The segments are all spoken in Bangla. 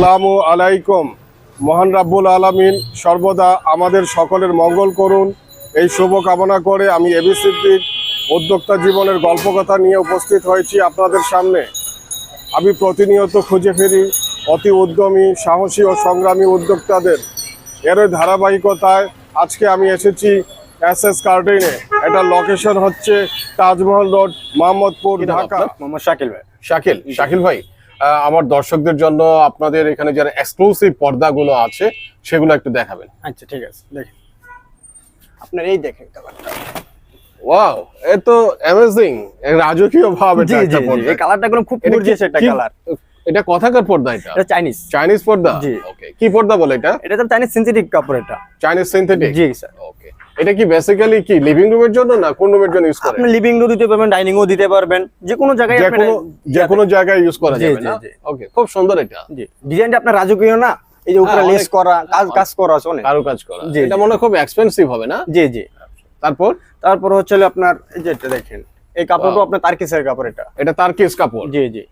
আসসালামু আলাইকুম। মহান রাব্বুল আলামিন সর্বদা আমাদের সকলের মঙ্গল করুন। এই শুভ কামনা করে আমি এবি সিদ্দিক উদ্যোক্তা জীবনের গল্পকথা নিয়ে উপস্থিত হয়েছি আপনাদের সামনে। আমি প্রতিনিয়ত খুঁজে ফিরি অতি উদ্যমী সাহসী ও সংগ্রামী উদ্যোক্তাদের। এরই ধারাবাহিকতায় আজকে আমি এসেছি এস এস কার্ডেনে। এটা লোকেশন হচ্ছে তাজমহল রোড মোহাম্মদপুর ঢাকা। মোহাম্মদ শাকিল ভাই। শাকিল শাকিল ভাই। আমার দর্শকদের জন্য আপনাদের এখানে যারা এক্সক্লুসিভ পর্দাগুলো আছে সেগুলো একটু দেখাবেন। আচ্ছা ঠিক আছে দেখেন আপনার এই দেখেন কালারটা ওয়াও এ তো অ্যামেজিং রাজকীয় ভাবে এই কালারটা খুব গর্জিয়াস একটা কালার এটা কথাকার পর্দা এটা? এটা চাইনিজ চাইনিজ পর্দা? জি। ওকে কি পর্দা বলে এটা? এটা তো চাইনিজ সিনথেটিক কাপড় এটা। চাইনিজ সিনথেটিক জি স্যার এটা কি বেসিক্যালি কি লিভিং রুমের জন্য না কোন রুমের জন্য ইউজ করে আপনি লিভিং রুম দিতে পারবেন ডাইনিং ও দিতে পারবেন যে কোনো জায়গায় আপনি যে কোনো জায়গায় ইউজ করা যাবে না? ওকে খুব সুন্দর এটা। জি। ডিজাইনটা আপনার রাজকীয় না এই যে উপরে হ্যাঁ, লেস করা কাজ কাজ করা আছে অনেক। কারও। কাজ করা এটা মনে হয় খুব এক্সপেন্সিভ হবে না? জি জি। তারপর? তারপর হচ্ছে আপনার এই যে এটা দেখেন এই কাপড়টা. আপনার তারকিসের কাপড় এটা। এটা তার কেস কাপড়? জি জি।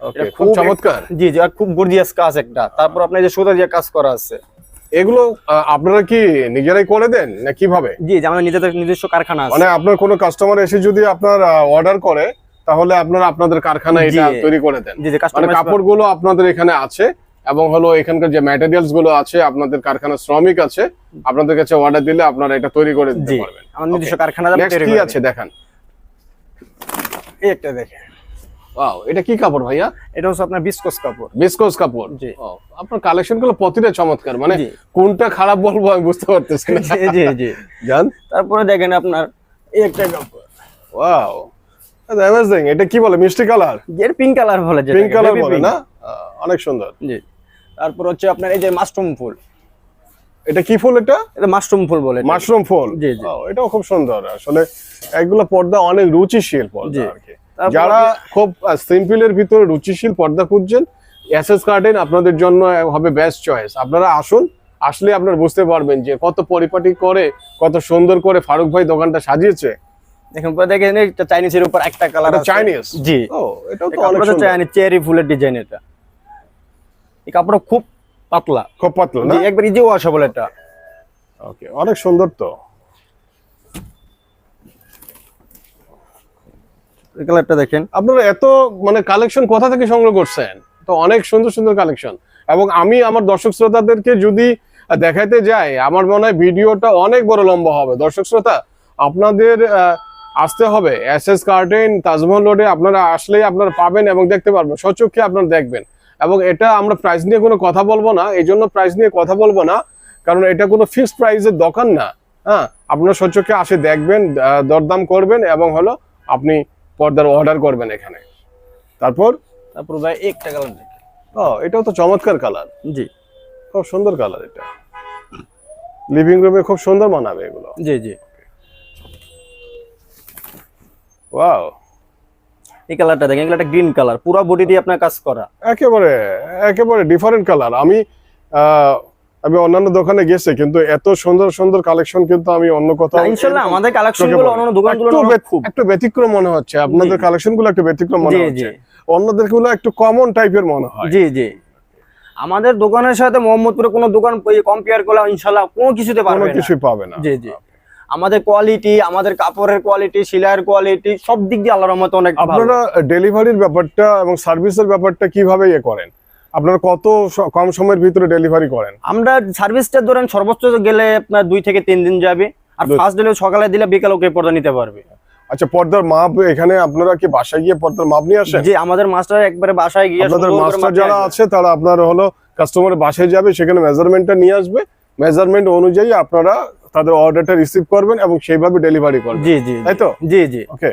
ওকে খুব চমৎকার। জি জি আর খুব গর্জিয়াস কাজ একটা। তারপর আপনার যে সুতা দিয়ে কাজ করা আছে। এগুলো আপনারা কি নিজেরাই করে দেন? না কীভাবে? জি আমাদের নিজেদের নিজস্ব কারখানা আছে। মানে আপনার কোনো কাস্টমার এসে যদি আপনার অর্ডার করে তাহলে আপনারা আপনাদের কারখানায় এটা তৈরি করে দেন। মানে কাপড়গুলো আপনাদের এখানে আছে এবং হলো এখানকার যে ম্যাটেরিয়ালসগুলো আছে আপনাদের কারখানার শ্রমিক আছে আপনাদের কাছে অর্ডার দিলে আপনারা এটা তৈরি করে দিতে পারবেন। আমার নিজস্ব কারখানা কি আছে দেখান। এই একটা দেখেন। ওয়াও এটা কি কাপড় ভাইয়া? এটা হচ্ছে আপনার বিস্কস কাপড়। বিসকোস কাপড়? জি। আপনার কালেকশনগুলো প্রতিটা চমৎকার মানে। কোনটা খারাপ বলব আমি বুঝতে পারতেছি না। জি জি জি। জান? তারপরে দেখেন আপনার এই একটা কাপড়। ওয়াও অ্যামেজিং এটা কি বলে মিষ্টি কালার? এর পিঙ্ক কালার বলে পিঙ্ক কালার বলে না? অনেক সুন্দর। জি। তারপর হচ্ছে আপনার এই যে মাশরুম ফুল। এটা কি ফুল এটা? এটা মাশরুম ফুল বলে মাশরুম ফুল। জি, জি। এটাও খুব সুন্দর। আসলে এগুলো পর্দা অনেক রুচিশীল পর্দা। আর কি। যারা খুব সিম্পলের ভিতরে রুচিশীল পর্দা খুঁজছেন এসএস গার্ডেন আপনাদের জন্য হবে বেস্ট চয়েস আপনারা আসুন আসলে আপনারা বুঝতে পারবেন যে কত পরিপাটি করে কত সুন্দর করে ফারুক ভাই দোকানটা সাজিয়েছে। দেখেন দেখেন এটা চাইনিজের উপর একটা কালার এটা চাইনিজ জি। ও এটাও তো অনেক চাইনিজ চেরি ফুলের ডিজাইন এটা। এই কাপড়টা খুব পাতলা। খুব পাতলা না? একবার ইজি ওয়াশেবল এটা। ওকে অনেক সুন্দর তো। কালারটা দেখেন। আপনারা এত মানে কালেকশন কোথা থেকে সংগ্রহ করছেন? তো অনেক সুন্দর সুন্দর কালেকশন এবং আমি আমার দর্শক শ্রোতাদেরকে যদি দেখাইতে যাই, আমার মনে হয় ভিডিওটা অনেক বড় লম্বা হবে। দর্শক শ্রোতা, আপনাদের আসতে হবে। এস এস গার্ডেন তাজমহল রোডে আপনারা আসলেই আপনারা পাবেন এবং দেখতে পারবেন সচক্ষে আপনারা দেখবেন। এবং এটা আমরা প্রাইস নিয়ে কোনো কথা বলব না, এই জন্য প্রাইস নিয়ে কথা বলব না, কারণ এটা কোনো ফিক্সড প্রাইসের দোকান না। হ্যাঁ আপনারা সচক্ষে আসে দেখবেন দরদাম করবেন এবং হলো আপনি পর্দার অর্ডার করবেন এখানে। তারপর? তারপর ভাই একটা কালার ও এটাও তো চমৎকার কালার জি। খুব সুন্দর কালার এটা। লিভিং রুমে খুব সুন্দর মানাবে এগুলো। জি জি। ওয়াও এই কালারটা দেখেন এগুলো একটা গ্রিন কালার পুরো বডি দিয়ে আপনার কাজ করা। একেবারে একেবারে ডিফারেন্ট কালার আমি আমি অন্যান্য দোকানে গেছি কিন্তু এত সুন্দর সুন্দর কালেকশন কিন্তু আমি অন্য কোথাও আমাদের অন্য দোকানগুলো একটু ব্যতিক্রম মনে হচ্ছে আপনাদের জি। কালেকশনগুলো একটু ব্যতিক্রম মনে হচ্ছে। জি। অন্যদেরগুলো একটু কমন টাইপের মনে হয়। জি জি। আমাদের দোকানের সাথে মোহাম্মদপুরে কোনো দোকান কম্পেয়ার করলে ইনশাল্লাহ কোনো কিছুতে পারবে না। কিছুই পাবে না। জি জি। আমাদের কোয়ালিটি আমাদের কাপড়ের কোয়ালিটি সেলাইয়ের কোয়ালিটি সব দিক দিয়ে আল্লাহর রহমতে অনেক ভালো। আপনারা ডেলিভারির ব্যাপারটা এবং সার্ভিসের ব্যাপারটা কীভাবে ইয়ে করেন? আপনারা কত কম সময়ের ভিতরে ডেলিভারি করেন? আমরা সার্ভিসটা ধরেন সর্বোচ্চ গেলে আপনার দুই থেকে তিন দিন যাবে। আর ফার্স্ট ডেলে সকালে দিলে বিকাল ওকে পর্দা নিতে পারবে। আচ্ছা পর্দার মাপ এখানে আপনারা কি বাসায় গিয়ে পর্দার মাপ নিয়ে আসেন? যে আমাদের মাস্টার একবারে বাসায় গিয়ে আপনাদের মাস্টার যারা আছে তারা আপনার হলো কাস্টমারের বাসায় যাবে সেখানে মেজারমেন্টটা নিয়ে আসবে। মেজারমেন্ট অনুযায়ী আপনারা তাদের অর্ডারটা রিসিভ করবেন এবং সেইভাবে ডেলিভারি করবেন। জি জি তাই তো? জি জি। ওকে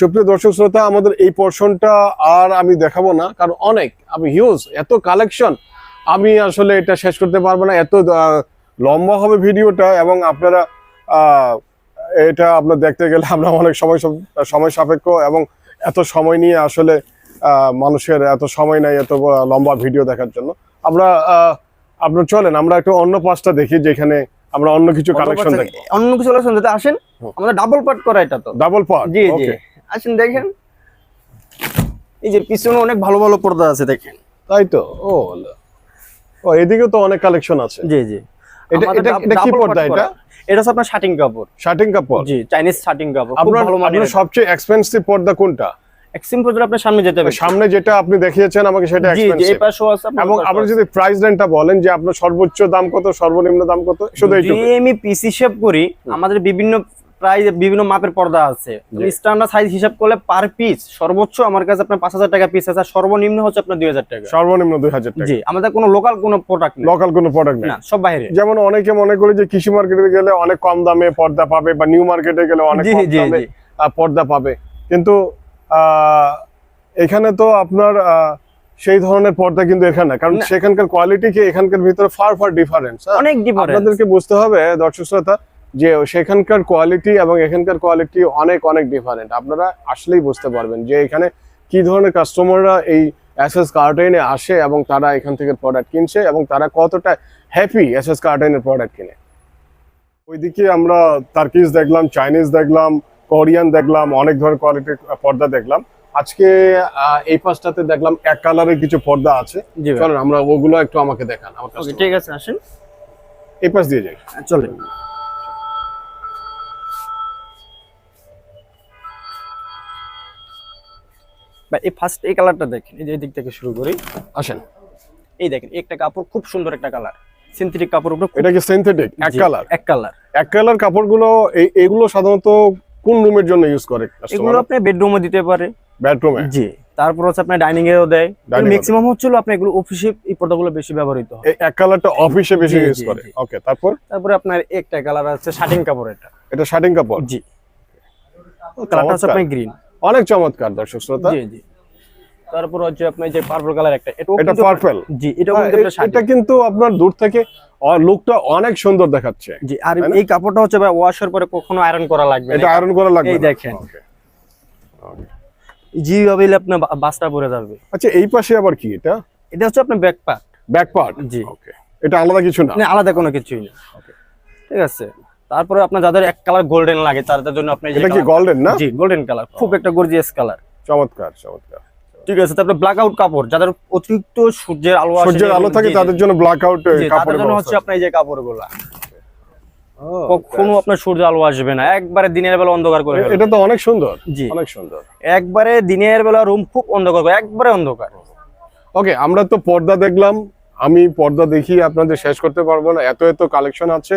সুপ্রিয় দর্শক শ্রোতা, আমাদের এই পোর্শনটা আর আমি দেখাবো না, কারণ অনেক, আমি হিউজ এত কালেকশন আমি আসলে এটা শেষ করতে পারব না, এত লম্বা হবে ভিডিওটা এবং আপনারা এটা আপনার দেখতে গেলে আমরা অনেক সময় সময় সাপেক্ষ এবং এত সময় নিয়ে আসলে মানুষের এত সময় নাই এত লম্বা ভিডিও দেখার জন্য। আমরা আপনার চলেন, আমরা একটু অন্য পাঁচটা দেখি যেখানে আমরা অন্য কিছু কালেকশন দেখব। অন্য কিছু কালেকশন যদি আসেন হুম। আমাদের ডাবল পার্ট করা এটা তো। ডাবল পার্ট জি জি। আসেন দেখেন। এই যে পিছনে অনেক ভালো ভালো পর্দা আছে দেখেন। তাই তো? ও ও এদিকে তো অনেক কালেকশন আছে। জি জি। এটা এটা এটা কি পর্দা এটা? এটা আপনার শার্টিং কাপড়। শার্টিং কাপড়? জি চাইনিজ শাটিং কাপড়। আপনার সবচেয়ে এক্সপেন্সিভ পর্দা কোনটা? এক্সট্রিম পর্যন্ত আপনার সামনে যেতে হবে। সামনে যেটা আপনি দেখিয়েছেন আমাকে সেটা জি জি এই পাশেও আছে এবং আপনি যদি প্রাইস রেঞ্জটা বলেন যে আপনার সর্বোচ্চ দাম কত সর্বনিম্ন দাম কত শুধু এইটুকু। আমি পিস হিসাব করি আমাদের বিভিন্ন মাপের পর্দা আছে। স্ট্যান্ডার্ড সাইজ হিসাব করলে পার পিস সর্বোচ্চ আমার কাছে আপনার পাঁচ হাজার টাকা পিস আছে সর্বনিম্ন হচ্ছে আপনার দুই হাজার টাকা। সর্বনিম্ন দুই হাজার টাকা। জি আমাদের কোনো লোকাল কোনো প্রোডাক্ট লোকাল কোনো প্রোডাক্ট না সব বাইরে। যেমন অনেকে মনে করে যে কৃষি মার্কেটে গেলে অনেক কম দামে পর্দা পাবে বা নিউ মার্কেটে গেলে অনেক কম দামে পর্দা পাবে। কিন্তু এখানে তো আপনার সেই ধরনের পর্দা কিন্তু এখানে কারণ সেখানকার কোয়ালিটি কি এখানকার ভিতরে ফার ফার ডিফারেন্স অনেক ডিফারেন্স আপনাদেরকে বুঝতে হবে দর্শক শ্রোতা যে সেখানকার কোয়ালিটি এবং এখানকার কোয়ালিটি অনেক অনেক ডিফারেন্ট আপনারা আসলেই বুঝতে পারবেন যে এখানে কি ধরনের কাস্টমাররা এই এসএস কার্টেনে আসে এবং তারা এখান থেকে প্রোডাক্ট কিনছে এবং তারা কতটা হ্যাপি এসএস কার্টেনের প্রোডাক্ট কিনে। ওইদিকে আমরা তার্কিজ দেখলাম চাইনিজ দেখলাম কোরিয়ান দেখলাম অনেক ধরনের কোয়ালিটির পর্দা দেখলাম। আজকে এই পাঁচটাতে দেখলাম এক কালারের কিছু পর্দা আছে। চলেন আমরা ওগুলো একটু আমাকে দেখান আমার ঠিক আছে আসেন। এই পাশ দিয়ে যাই। চলে বা এই ফার্স্ট এই কালারটা দেখেন এই যে দিক থেকে শুরু করি। আসেন। এই দেখেন একটা কাপড় খুব সুন্দর একটা কালার সিনথেটিক কাপড় উপরে এটা কি সিনথেটিক এক কালার এক কালার এক কালার কাপড়গুলো এই- এগুলো সাধারণত কোন রুমের জন্য ইউজ করে এগুলো আপনি বেডরুমে দিতে পারে। বেডরুমে জি। তারপর হচ্ছে আপনি ডাইনিং এও দেয়। ম্যাক্সিমাম হচ্ছিল আপনি এগুলো অফিসে এই পর্দাগুলো বেশি ব্যবহৃত হয়। এক কালারটা অফিসে বেশি ইউজ করে। ওকে তারপর? তারপরে আপনার একটা কালার আছে শাটিং কাপড় এটা। এটা শাটিং কাপড়? জি। কালারটা হচ্ছে আপনি আপনার গ্রিন অনেক চমৎকার দর্শক শ্রোতা। জি জি। তারপর হচ্ছে আপনার যে পার্পল কালার একটা এটা পার্পল জি এটাও কিন্তু শাড়ি। এটা কিন্তু আপনার দূর থেকে লুকটা অনেক সুন্দর দেখাচ্ছে। জি আর এই কাপড়টা হচ্ছে ভাই ওয়াশের পরে কখনো আয়রন করা লাগবে এটা আয়রন করা লাগবে এই দেখেন। জি ভাবে আপনার বাসটা পরে যাবে। আচ্ছা এই পাশে আবার কি এটা? এটা হচ্ছে আপনার ব্যাক পার্ট ব্যাক পার্ট জি। ওকে এটা আলাদা কিছু না? মানে আলাদা কোনো কিছুই না। ঠিক আছে। তারপরে আপনার যাদের এক কালার গোল্ডেন লাগে তাদের জন্য আপনি এটা কি গোল্ডেন না? জি গোল্ডেন কালার খুব একটা গর্জিয়াস কালার চমৎকার চমৎকার। ঠিক আছে তারপরে ব্ল্যাক আউট কাপড় যাদের অতিরিক্ত সূর্যের আলো সূর্যের আলো থাকে তাদের জন্য ব্ল্যাক আউট জন্য হচ্ছে আপনার এই যে কাপড়গুলা। কখনো আপনার সূর্য আলো আসবে না। একবারে দিনের বেলা অন্ধকার করে এটা তো অনেক সুন্দর জি। অনেক সুন্দর। একবারে দিনের বেলা রুম খুব অন্ধকার করে একবারে অন্ধকার। ওকে আমরা তো পর্দা দেখলাম। আমি পর্দা দেখি আপনাদের শেষ করতে পারব না। এত এত কালেকশন আছে।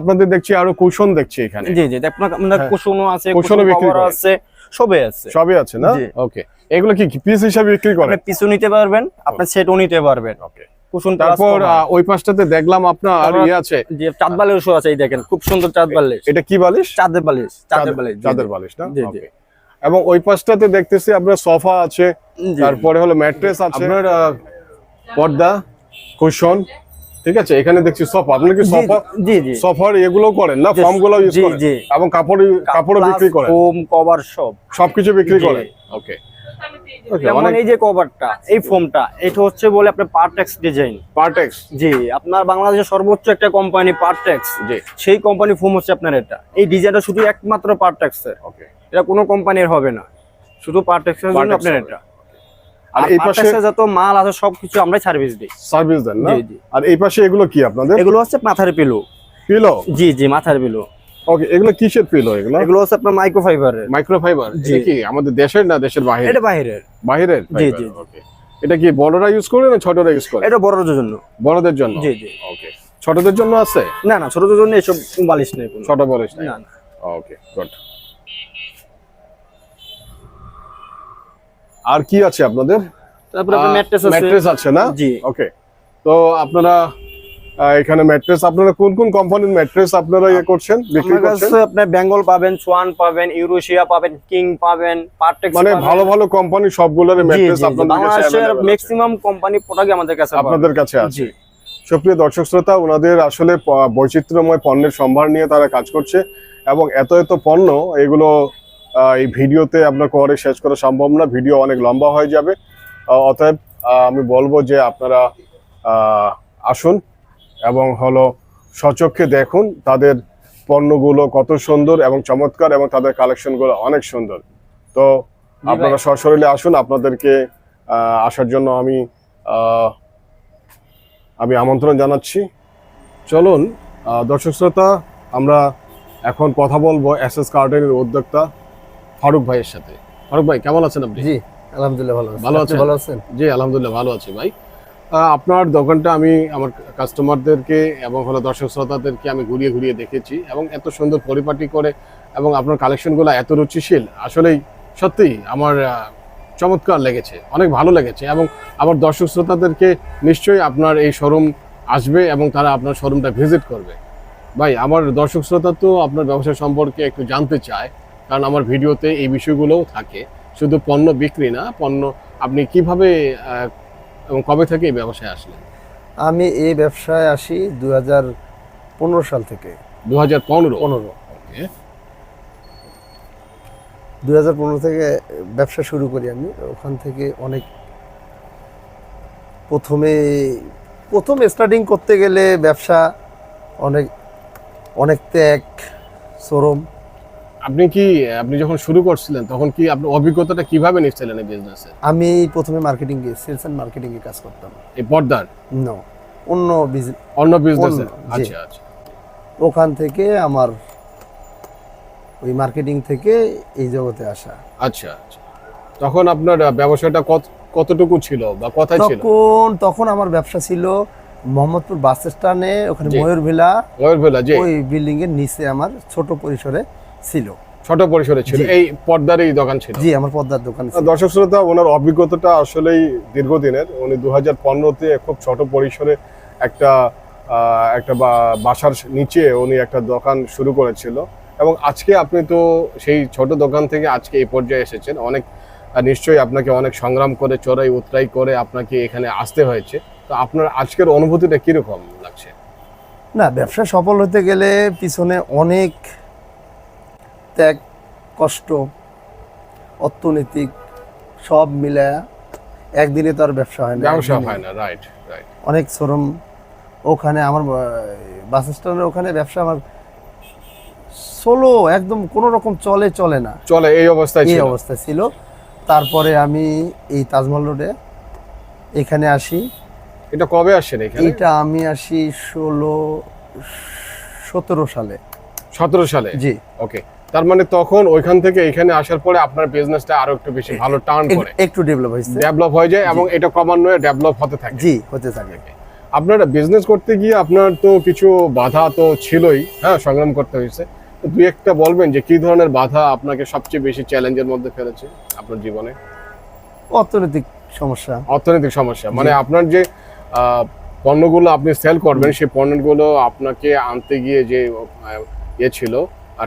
আপনাদের দেখছি আরও কুশন দেখছি এখানে। জি জি আপনার হ্যাঁ। কুশনও আছে কুশনও বিক্রি আছে সবে আছে। সবই আছে না। ওকে এগুলো কি পিস হিসাবে বিক্রি করেন আপনি পিছু নিতে পারবেন আপনার সেটও নিতে পারবেন। ওকে কুশন তারপর ওই পাশটাতে দেখলাম আপনার আর ইয়ে আছে। যে চাঁদ বালিশও আছে এই দেখেন খুব সুন্দর চাঁদ বালিশ। এটা কি বালিশ? চাঁদের বালিশ চাঁদের বালিশ চাঁদের বালিশ না? জি, জি। এবং ওই পাশটাতে দেখতেছি আপনার সোফা আছে তারপরে হলো ম্যাট্রেস আছে। আপনার পর্দা কুশন ঠিক আছে? এখানে দেখছি সোফা। আপনি কি সোফা জি জি। সোফার এগুলো করেন না? ফর্মগুলো ইউজ করেন? এবং কাপড় কাপড়ও বিক্রি করেন? ফোম কভার সব। সবকিছু বিক্রি করেন? ওকে যেমন এই যে কভারটা এই ফোমটা এটা হচ্ছে বলে আপনার পার্টেক্স ডিজাইন পার্টেক্স জি আপনার বাংলাদেশের সর্বোচ্চ একটা কোম্পানি পার্টেক্স জি। সেই কোম্পানি ফোম হচ্ছে আপনার এটা। এই ডিজাইনটা শুধু একমাত্র পার্টেক্সের ওকে এটা কোনো কোম্পানির হবে না। শুধু পার্টেক্সের জন্য আপনার এটা। আর এই পাশে যত মাল আছে সবকিছু আমরাই সার্ভিস দিই। সার্ভিস দেন না। আর এই পাশে এগুলো কি আপনাদের? এগুলো হচ্ছে মাথার পিলো পিলো জি জি মাথার পিলো ওকে এগুলো কিসের পিলো এগুলো? এগুলো হচ্ছে আপনার মাইক্রোফাইবারের মাইক্রোফাইবার। এটা কি আমাদের দেশের না দেশের বাইরে এটা বাইরের বাইরের জি, জি। এটা কি বড়রা ইউজ করে না ছোটরা ইউজ করে? এটা বড়দের জন্য। বড়দের জন্য? জি জি। ওকে ছোটদের জন্য আছে? না না ছোটদের জন্য এসব বালিশ নেই কোনো। ছোট বড় না না। ওকে গুড আর কি আছে আপনাদের? তারপরে ম্যাট্রেস আছে। ম্যাট্রেস আছে না? জি। ওকে তো আপনারা এখানে ম্যাট্রেস আপনারা কোন কোন কোম্পানির ম্যাট্রেস আপনারা ইয়ে করছেন বিক্রি করছেন? কাছে আপনার বেঙ্গল পাবেন সোয়ান পাবেন ইউরোশিয়া পাবেন কিং পাবেন পার্টেক্স মানে ভালো ভালো কোম্পানি সবগুলোর ম্যাট্রেস আপনাদের কাছে আছে। ম্যাক্সিমাম কোম্পানি প্রোডাক্ট আমাদের কাছে আপনাদের কাছে আছে। সুপ্রিয় দর্শক শ্রোতা ওনাদের আসলে বৈচিত্র্যময় পণ্যের সম্ভার নিয়ে তারা কাজ করছে এবং এত এত পণ্য এগুলো এই ভিডিওতে আপনার করে শেষ করা সম্ভব না। ভিডিও অনেক লম্বা হয়ে যাবে। অতএব আমি বলব যে আপনারা আহ, আসুন এবং হলো সচক্ষে দেখুন তাদের পণ্যগুলো কত সুন্দর এবং চমৎকার এবং তাদের কালেকশনগুলো অনেক সুন্দর। তো আপনারা সশরীরে আসুন আপনাদেরকে আসার জন্য আমি আমি আমন্ত্রণ জানাচ্ছি। চলুন দর্শক শ্রোতা আমরা এখন কথা বলব এস এস গার্ডেনের উদ্যোক্তা ফারুক ভাইয়ের সাথে। ফারুক ভাই কেমন আছেন আপনি? জি আলহামদুলিল্লাহ ভালো ভালো আছেন? ভালো আছেন? জি আলহামদুলিল্লাহ ভালো আছি ভাই। আপনার দোকানটা আমি আমার কাস্টমারদেরকে এবং হলো দর্শক শ্রোতাদেরকে আমি ঘুরিয়ে ঘুরিয়ে দেখেছি এবং এত সুন্দর পরিপাটি করে এবং আপনার কালেকশনগুলো এত রুচিশীল, আসলেই সত্যি আমার চমৎকার লেগেছে, অনেক ভালো লেগেছে এবং আমার দর্শক শ্রোতাদেরকে নিশ্চয়ই আপনার এই শোরুম আসবে এবং তারা আপনার শোরুমটা ভিজিট করবে। ভাই, আমার দর্শক শ্রোতা তো আপনার ব্যবসা সম্পর্কে একটু জানতে চায়, কারণ আমার ভিডিওতে এই বিষয়গুলোও থাকে। শুধু পণ্য বিক্রি না, পণ্য আপনি কীভাবে এবং কবে থেকে এই ব্যবসায় আসলেন? আমি এই ব্যবসায় আসি দুই সাল থেকে। দু হাজার পনেরো? পনেরো। দুই থেকে ব্যবসা শুরু করি আমি। ওখান থেকে অনেক প্রথমে প্রথম স্টার্টিং করতে গেলে ব্যবসা অনেক অনেক ত্যাগ শ্রম আপনি কি আপনি যখন শুরু করছিলেন তখন কি আপনি অভিজ্ঞতাটা কীভাবে নিচ্ছিলেন এই বিজনেসে আমি প্রথমে মার্কেটিং এ সেলস অ্যান্ড মার্কেটিং এ কাজ করতাম। এই পর্দার? নো অন্য বিজনেস অন্য বিজনেসে আচ্ছা আচ্ছা। ওখান থেকে আমার ওই মার্কেটিং থেকে এই জগতে আসা। আচ্ছা আচ্ছা। তখন আপনার ব্যবসাটা কত কতটুকু ছিল বা কোথায় ছিল? তখন তখন আমার ব্যবসা ছিল মোহাম্মদপুর বাস স্ট্যান্ডে ওখানে। ময়ূর ভিলা। ময়ূরভেলা যে ওই বিল্ডিং এর নিচে আমার ছোট পরিসরে ছিল। ছোট পরিসরে ছিল। এই পর্দারই দোকান ছিল। জি আমার পর্দার দোকান ছিল। দর্শক শ্রোতা ওনার অভিজ্ঞতাটা আসলেই দীর্ঘদিনের। উনি দু হাজার পনেরোতে খুব ছোট পরিসরে একটা একটা বাসার নিচে উনি একটা দোকান শুরু করেছিল। এবং আজকে আপনি তো সেই ছোট দোকান থেকে আজকে এই পর্যায়ে এসেছেন। অনেক নিশ্চয়ই আপনাকে অনেক সংগ্রাম করে চড়াই উতরাই করে আপনাকে এখানে আসতে হয়েছে। তো আপনার আজকের অনুভূতিটা কীরকম লাগছে? না ব্যবসা সফল হতে গেলে পিছনে অনেক ত্যাগ কষ্ট অর্থনৈতিক সব মিলে একদিনে তো আর ব্যবসা হয় না ব্যবসা হয় না রাইট রাইট অনেক শ্রম ওখানে আমার বাস স্ট্যান্ডের ওখানে ব্যবসা আমার সোলো একদম কোনো রকম চলে চলে না। চলে এই অবস্থায় এই অবস্থা ছিল। তারপরে আমি এই তাজমহল রোডে এখানে আসি। এটা কবে আসছেন এখানে? এইটা আমি আসি ষোলো সতেরো সালে। সতেরো সালে? জি। ওকে তার মানে তখন ওইখান থেকে এখানে আসার পরে আপনার বিজনেসটা আরও একটু বেশি ভালো টার্ন করে। একটু ডেভেলপ হয়েছে। ডেভেলপ হয়ে যায় এবং এটা ক্রমান্বয়ে ডেভেলপ হতে থাকে। জি হতে থাকে। আপনার বিজনেস করতে গিয়ে আপনার তো কিছু বাধা তো ছিলই হ্যাঁ সংগ্রাম করতে হয়েছে। তো দুই একটা বলবেন যে কি ধরনের বাধা আপনাকে সবচেয়ে বেশি চ্যালেঞ্জের মধ্যে ফেলেছে আপনার জীবনে? অর্থনৈতিক সমস্যা। অর্থনৈতিক সমস্যা। মানে আপনার যে পণ্যগুলো আপনি সেল করবেন সেই পণ্যগুলো আপনাকে আনতে গিয়ে যে ইয়ে ছিল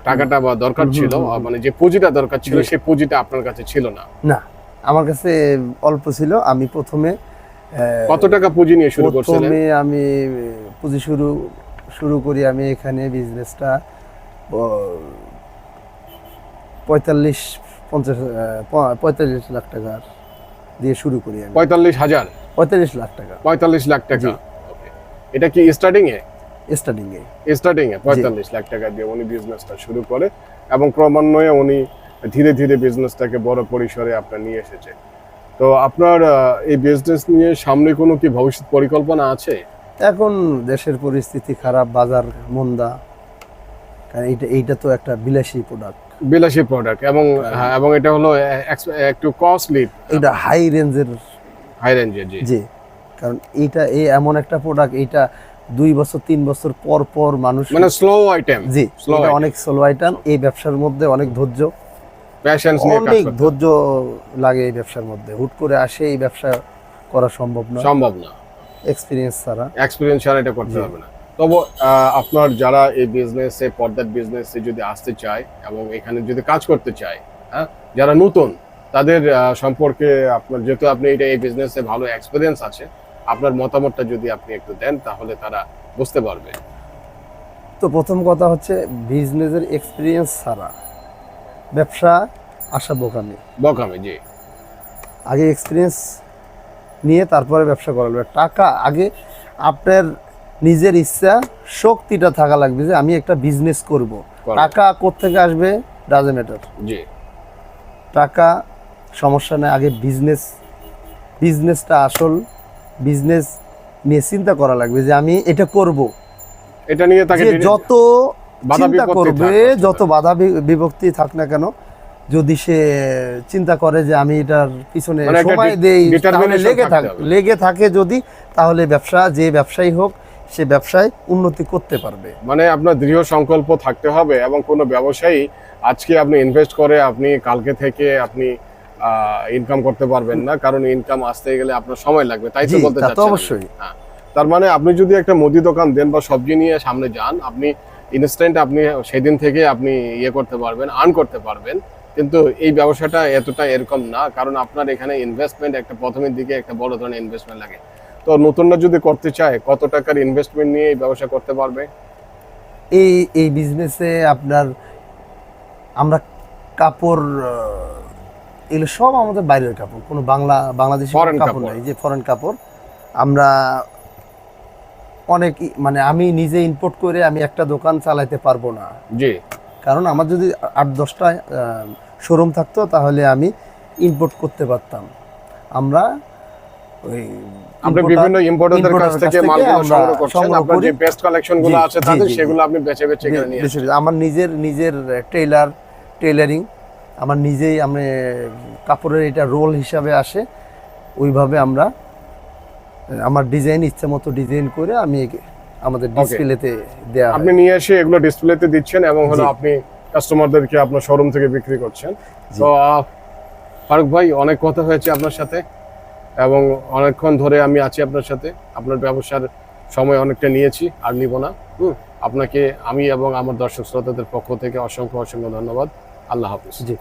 টাকাটা বা দরকার ছিল মানে যে পুঁজিটা দরকার ছিল সেই পুঁজিটা আপনার কাছে ছিল না? না আমার কাছে অল্প ছিল। আমি প্রথমে কত টাকা পুঁজি নিয়ে শুরু করছিলেন? প্রথমে আমি পুঁজি শুরু শুরু করি আমি এখানে বিজনেসটা পঁয়তাল্লিশ পঞ্চাশ পঁয়তাল্লিশ লাখ টাকার দিয়ে শুরু করি আমি। পঁয়তাল্লিশ হাজার? পঁয়তাল্লিশ লাখ টাকা। পঁয়তাল্লিশ লাখ টাকা। এটা কি স্টার্টিং এ স্টার্টিং এ স্টার্টিং এ পঁয়তাল্লিশ লাখ টাকা দিয়ে উনি বিজনেসটা শুরু করে এবং ক্রমান্বয়ে উনি ধীরে ধীরে বিজনেসটাকে বড় পরিসরে আপনার নিয়ে এসেছে। তো আপনার এই বিজনেস নিয়ে সামনে কোনো কি ভবিষ্যৎ পরিকল্পনা আছে? এখন দেশের পরিস্থিতি খারাপ বাজার মন্দা কারণ এইটা এইটা তো একটা বিলাসী প্রোডাক্ট বিলাসী প্রোডাক্ট এবং হ্যাঁ, এবং এটা হলো একটু কস্টলি এটা হাই রেঞ্জের হাই রেঞ্জের জি। জি। কারণ এইটা এই এমন একটা প্রোডাক্ট এইটা দুই বছর তিন বছর পর পর মানুষ মানে স্লো আইটেম জি এটা অনেক স্লো আইটেম এই ব্যবসার মধ্যে অনেক ধৈর্য। কাজ অনেক ধৈর্য লাগে এই ব্যবসার মধ্যে। হুট করে আসে এই ব্যবসা করা সম্ভব নয়। সম্ভব না। এক্সপিরিয়েন্স ছাড়া। এক্সপিরিয়েন্স ছাড়া এটা করতে। হবে না। তবে আপনার যারা এই বিজনেসে পর্দার বিজনেসে যদি আসতে চায় এবং এখানে যদি কাজ করতে চায় হ্যাঁ যারা নতুন তাদের সম্পর্কে আপনার যেহেতু আপনি এটা এই বিজনেসে ভালো এক্সপিরিয়েন্স আছে আপনার মতামতটা যদি আপনি একটু দেন তাহলে তারা বুঝতে পারবে। তো প্রথম কথা হচ্ছে বিজনেসের এক্সপিরিয়েন্স ছাড়া ব্যবসা আসা বোকামি। বকামে জি। আগে এক্সপিরিয়েন্স নিয়ে তারপরে ব্যবসা করা লাগবে। টাকা আগে আপনার নিজের ইচ্ছা শক্তিটা থাকা লাগবে যে আমি একটা বিজনেস করব। টাকা কোত্থেকে আসবে? ডাজে ম্যাটার জি। টাকা সমস্যা নেই আগে বিজনেস বিজনেসটা আসল বিজনেস নিয়ে চিন্তা করা লাগবে যে আমি এটা করব। এটা নিয়ে তাকে যত চিন্তা করবে যত বাধা বিভক্তি থাক না কেন যদি সে চিন্তা করে যে আমি এটার পিছনে মানে সময় দেই তাহলে লেগে থাক লেগে থাকে যদি তাহলে ব্যবসা যে ব্যবসায়ী হোক সে ব্যবসায় উন্নতি করতে পারবে। মানে আপনার দৃঢ় সংকল্প থাকতে হবে এবং কোনো ব্যবসায়ী আজকে আপনি ইনভেস্ট করে আপনি কালকে থেকে আপনি ইনকাম করতে পারবেন না কারণ ইনকাম আসতে গেলে আপনার সময় লাগবে তাই তো বলতে চাচ্ছেন অবশ্যই। হ্যাঁ। তার মানে আপনি যদি একটা মুদি দোকান দেন বা সবজি নিয়ে সামনে যান আপনি ইনস্ট্যান্ট আপনি সেদিন থেকে আপনি ইয়ে করতে পারবেন আর্ন করতে পারবেন কিন্তু এই ব্যবসাটা এতটা এরকম না কারণ আপনার এখানে ইনভেস্টমেন্ট একটা প্রথমের দিকে একটা বড় ধরনের ইনভেস্টমেন্ট লাগে তো নতুনরা যদি করতে চায় কত টাকার ইনভেস্টমেন্ট নিয়ে এই ব্যবসা করতে পারবে এই এই বিজনেসে আপনার আমরা কাপড় এগুলো সব আমাদের বাইরের কাপড়। কোনো বাংলা বাংলাদেশি Foreign কাপড়। নাই যে ফরেন কাপড়। আমরা অনেক মানে আমি নিজে ইম্পোর্ট করে আমি একটা দোকান চালাইতে পারব না। জি। কারণ আমার যদি আট দশটা শোরুম থাকতো তাহলে আমি ইম্পোর্ট করতে পারতাম। আমরা ওই importer- বিভিন্ন ইম্পোর্টারদের কাছ থেকে মালগুলো সংগ্রহ করছেন আপনার যে বেস্ট কালেকশনগুলো জি, আছে তাদের সেগুলো আপনি বেছে বেছে এখানে নিয়ে। আমার নিজের নিজের টেইলার টেইলারিং আমার নিজেই আমি কাপড়ের এটা রোল হিসাবে আসে ওইভাবে আমরা আমার ডিজাইন ইচ্ছা মতো ডিজাইন করে আমি একে- আমাদের ডিসপ্লেতে হয়। আপনি নিয়ে এসে এগুলো ডিসপ্লেতে দিচ্ছেন এবং হলো আপনি কাস্টমারদেরকে আপনার শোরুম থেকে বিক্রি করছেন। তো ফারুক ভাই অনেক কথা হয়েছে আপনার সাথে এবং অনেকক্ষণ ধরে আমি আছি আপনার সাথে। আপনার ব্যবসার সময় অনেকটা নিয়েছি আর নিব না। হুম আপনাকে আমি এবং আমার দর্শক শ্রোতাদের পক্ষ থেকে অসংখ্য অসংখ্য ধন্যবাদ। আল্লাহ হাফিজ। জি।